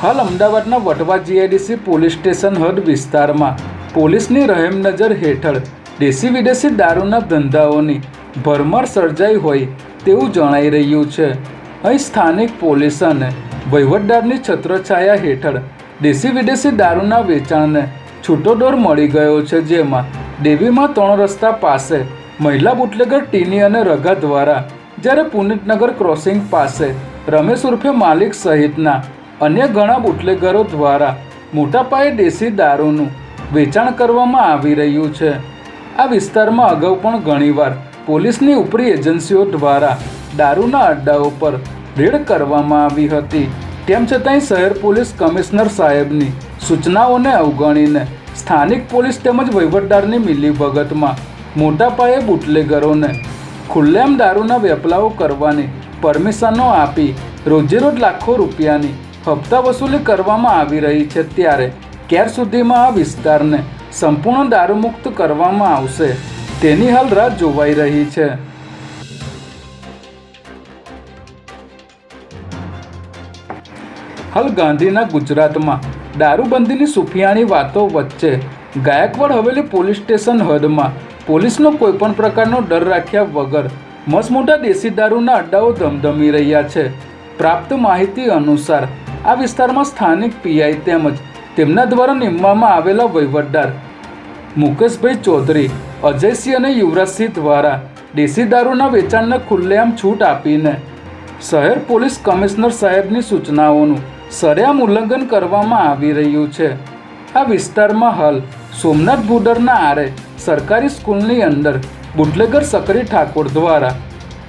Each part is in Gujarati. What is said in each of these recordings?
હાલ અમદાવાદના વટવા જીઆઈડીસી પોલીસ સ્ટેશન હદ વિસ્તારમાં પોલીસની રહેમ નજર હેઠળ દેશી વિદેશી દારૂના ધંધાઓની ભરમાર સર્જાઈ હોય તેવું જણાઈ રહ્યું છે. અહીં સ્થાનિક પોલીસ અને વહીવટદારની છત્રછાયા હેઠળ દેશી વિદેશી દારૂના વેચાણને છૂટો દોર મળી ગયો છે જેમાં દેવીમાં ત્રણ રસ્તા પાસે મહિલા બુટલેગર ટીની અને રગા દ્વારા જ્યારે પુનિતનગર ક્રોસિંગ પાસે રમેશ ઉર્ફે માલિક સહિતના અન્ય ઘણા બુટલેગરો દ્વારા મોટા પાયે દેશી દારૂનું વેચાણ કરવામાં આવી રહ્યું છે. આ વિસ્તારમાં અગાઉ પણ ઘણીવાર પોલીસની ઉપરી એજન્સીઓ દ્વારા દારૂના અડ્ડાઓ પર રેડ કરવામાં આવી હતી. તેમ છતાંય શહેર પોલીસ કમિશનર સાહેબની સૂચનાઓને અવગણીને સ્થાનિક પોલીસ તેમજ વહીવટદારની મિલીભગતમાં મોટા પાયે બુટલેગરોને ખુલ્લેમ દારૂના વેપલાઓ કરવાની પરમિશનો આપી રોજેરોજ લાખો રૂપિયાની હપ્તા વસૂલી કરવામાં આવી રહી છે ત્યારે ક્યાર સુધીમાં આ વિસ્તારને સંપૂર્ણ દારૂમુક્ત કરવામાં આવશે તેની હાલ રાહ જોવાઈ રહી છે. હાલ ગાંધીના ગુજરાતમાં દારૂબંધીની સુફિયાની વાતો વચ્ચે ગાયકવાડ હવેલી પોલીસ સ્ટેશન હદમાં પોલીસનો કોઈપણ પ્રકારનો ડર રાખ્યા વગર મસમોટા દેશી દારૂના અડ્ડાઓ ધમધમી રહ્યા છે. પ્રાપ્ત માહિતી અનુસાર આ વિસ્તારમાં સ્થાનિક પીઆઈ તેમજ તેમના દ્વારા નિમવામાં આવેલા વહીવટદાર મુકેશભાઈ ચૌધરી, અજયસિંહ અને યુવરાજસિંહ દ્વારા દેશી દારૂના વેચાણને ખુલ્લેઆમ છૂટ આપીને શહેર પોલીસ કમિશનર સાહેબની સૂચનાઓનું સરેઆમ ઉલ્લંઘન કરવામાં આવી રહ્યું છે. આ વિસ્તારમાં હાલ સોમનાથ ભૂડરના આરે સરકારી સ્કૂલની અંદર બુટલેગર સકરી ઠાકોર દ્વારા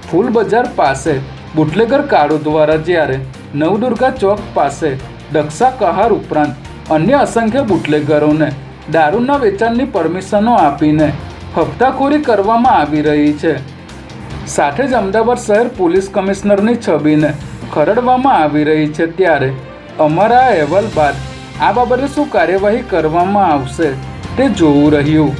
ફૂલ બજાર પાસે બુટલેગર કાળુ દ્વારા જ્યારે નવદુર્ગા ચોક પાસે દક્ષા કહાર ઉપરાંત અન્ય અસંખ્ય બુટલેગરોને દારૂના વેચાણની પરમિશનો આપીને હપ્તાખોરી કરવામાં આવી રહી છે. સાથે જ અમદાવાદ શહેર પોલીસ કમિશનરની છબીને ખરડવામાં આવી રહી છે ત્યારે અમારા અહેવાલ બાદ આ બાબતે શું કાર્યવાહી કરવામાં આવશે તે જોવું રહ્યું.